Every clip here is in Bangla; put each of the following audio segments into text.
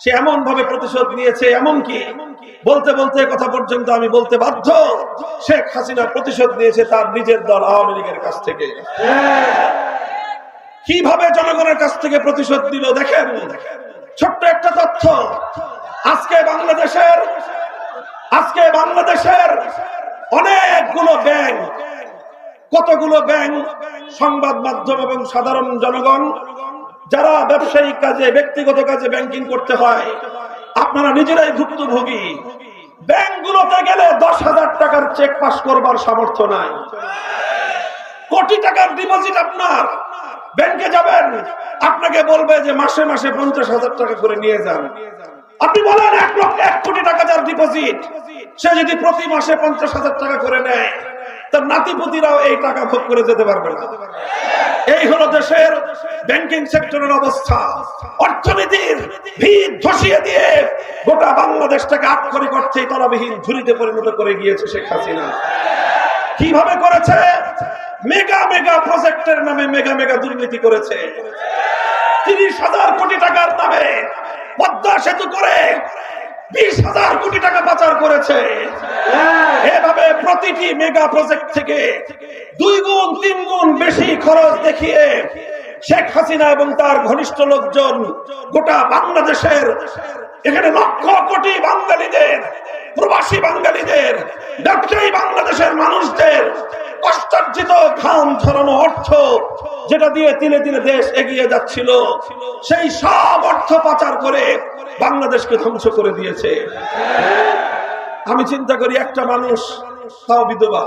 সে এমন ভাবে প্রতিশোধ নিয়েছে, এমন কি? বলতে বলতে কথা পর্যন্ত আমি বলতে বাধ্য। শেখ হাসিনা প্রতিশোধ নিয়েছে তার নিজের দল আওয়ামী লীগের কাছ থেকে। কীভাবে জনগণের কাছ থেকে প্রতিশোধ দিল দেখেন? ছোট্ট একটা তথ্য। আজকে বাংলাদেশের আজকে বাংলাদেশের অনেকগুলো ব্যাংক, কতগুলো ব্যাংক, সংবাদ মাধ্যম এবং সাধারণ জনগণ যারা ব্যবসায়িক কাজে, ব্যক্তিগত কাজে ব্যাংকিং করতে হয়, আপনারা নিজেরাই ভুক্তভোগী। ব্যাংকগুলোতে গেলে দশ হাজার টাকার চেক পাস করবার সামর্থ্য নাই। কোটি টাকার ডিপোজিট আপনার। ব্যাংকে যাবেন, আপনাকে বলবে যে মাসে মাসে পঞ্চাশ হাজার টাকা করে নিয়ে যান। আপনি বলেন, এক লক্ষ, এক কোটি টাকা যার ডিপোজিট সে যদি প্রতি মাসে পঞ্চাশ হাজার টাকা করে নেয়, তার নাতিপুতিরাও এই টাকা ভোগ করে যেতে পারবে না। এই হলো দেশের ব্যাংকিং সেক্টরের অবস্থা। অর্থনীতির ভিত ধসিয়ে দিয়ে গোটা বাংলাদেশটাকে আক্ষরিক অর্থে তলাবিহীন ঝুড়িতে পরিণত করে গিয়েছে শেখ হাসিনা। কীভাবে করেছে? মেগা মেগা প্রজেক্টের নামে মেগা মেগা দুর্নীতি করেছে। তিরিশ হাজার কোটি টাকার নামে পদ্মা সেতু করে বিশ হাজার কোটি টাকা পাচার করেছে। এভাবে প্রতিটি মেগা প্রজেক্ট থেকে দুই গুণ তিন গুণ বেশি খরচ দেখিয়ে শেখ হাসিনা এবং তার ঘনিষ্ঠ লোকজন গোটা বাংলাদেশের এখানে লক্ষ কোটি বাঙালিদের প্রবাসী বাঙালিদের ব্যবসায়ী বাংলাদেশের মানুষদের কষ্টার্জিত ঘাম ঝরানো অর্থ যেটা দিয়ে তিলে তিলে দেশ এগিয়ে যাচ্ছিল। সেই সব অর্থ পাচার করে বাংলাদেশকে ধ্বংস করে দিয়েছে। আমি চিন্তা করি, একটা মানুষ, তাও বিধবা।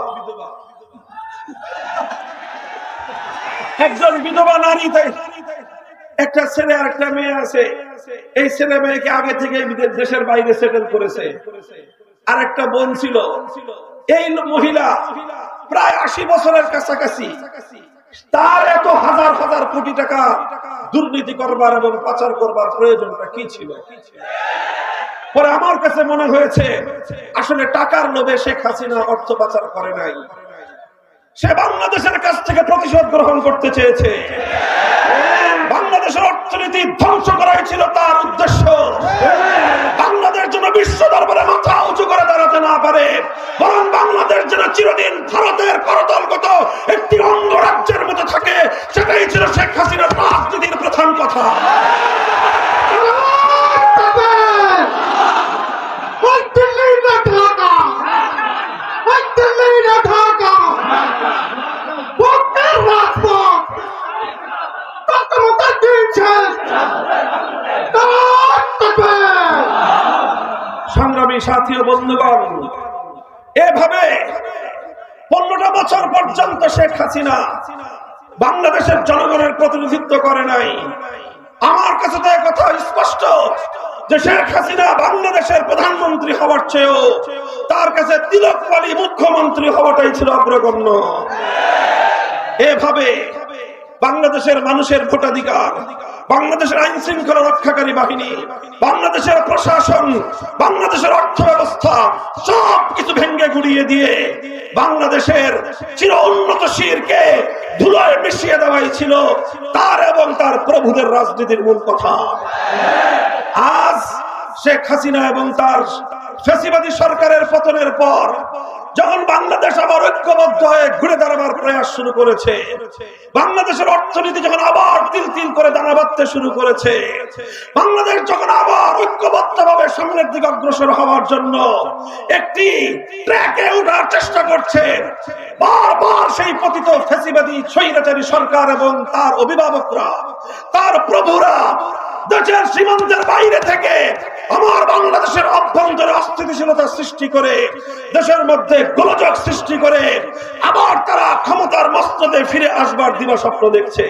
একজন বিধবা নারী তাই। একটা ছেলে আর একটা মেয়ে আছে। এই ছেলে মেয়েকে আগে থেকে দেশের বাইরে সেটেল করেছে। আর একটা বোন ছিল। এই মহিলা প্রায় আশি বছরের কাছাকাছি তার এত হাজার হাজার কোটি টাকা দুর্নীতি করবার এবং পাচার করবার প্রয়োজনটা কি ছিল? পরে আমার কাছে মনে হয়েছে, আসলে টাকার লোভে শেখ হাসিনা অর্থ পাচার করে নাই। সে বাংলাদেশের কাছ থেকে প্রতিশোধ গ্রহণ করতে চেয়েছে। বাংলাদেশের অর্থনীতি ধ্বংস করাই ছিল তার উদ্দেশ্য। বাংলাদেশ যেন চিরদিন ভারতের করতলগত একটি অঙ্গরাজ্যের মতো থাকে সেটাই ছিল শেখ হাসিনার রাজনীতির প্রধান কথা। সংগ্রামী সাথী ও বন্ধুগণ এভাবে পনেরোটা বছর পর্যন্ত শেখ হাসিনা বাংলাদেশের জনগণের প্রতিনিধিত্ব করে নাই। আমার কাছে তো এক কথা স্পষ্ট যে শেখ হাসিনা বাংলাদেশের প্রধানমন্ত্রী হওয়ার চেয়েও তার কাছে তিলক পালি মুখ্যমন্ত্রী হওয়াটাই ছিল অগ্রগণ্য। এভাবে বাংলাদেশের মানুষের ভোটাধিকার বাংলাদেশের আইন শৃঙ্খলা রক্ষাকারী বাহিনী, বাংলাদেশের প্রশাসন, বাংলাদেশের অর্থ ব্যবস্থা সব কিছু ভেঙ্গে গুড়িয়ে দিয়ে বাংলাদেশের চির উন্নত শিরকে ধুলোয় মিশিয়ে দেওয়াই ছিল তার এবং তার প্রভুদের রাজনীতির মূল কথা। আজ শেখ হাসিনা এবং তার ফেসিবাদী সরকারের পতনের পর যখন বাংলাদেশ আবার ঐক্যবদ্ধ হয়ে ঘুরে দাঁড়াবার প্রয়াস শুরু করেছে, বাংলাদেশের অর্থনীতি যখন আবার তিল তিল করে দানা বাঁধতে শুরু করেছে, বাংলাদেশ যখন আবার ঐক্যবদ্ধ ভাবে সামনের দিকে অগ্রসর হওয়ার জন্য একটি ট্র্যাকে ওঠার চেষ্টা করছে, বারবার সেই পতিত ফেসিবাদী স্বৈরাচারী সরকার এবং তার অভিভাবকরা, তার প্রভুরা দেশের সীমান্তের বাইরে থেকে আমার বাংলাদেশের অভ্যন্তরে অস্থিতিশীলতা সৃষ্টি করে, দেশের মধ্যে গোলযোগ সৃষ্টি করে, আবার তারা ক্ষমতার মস্তদে ফিরে আসবার দিবা স্বপ্ন দেখছে।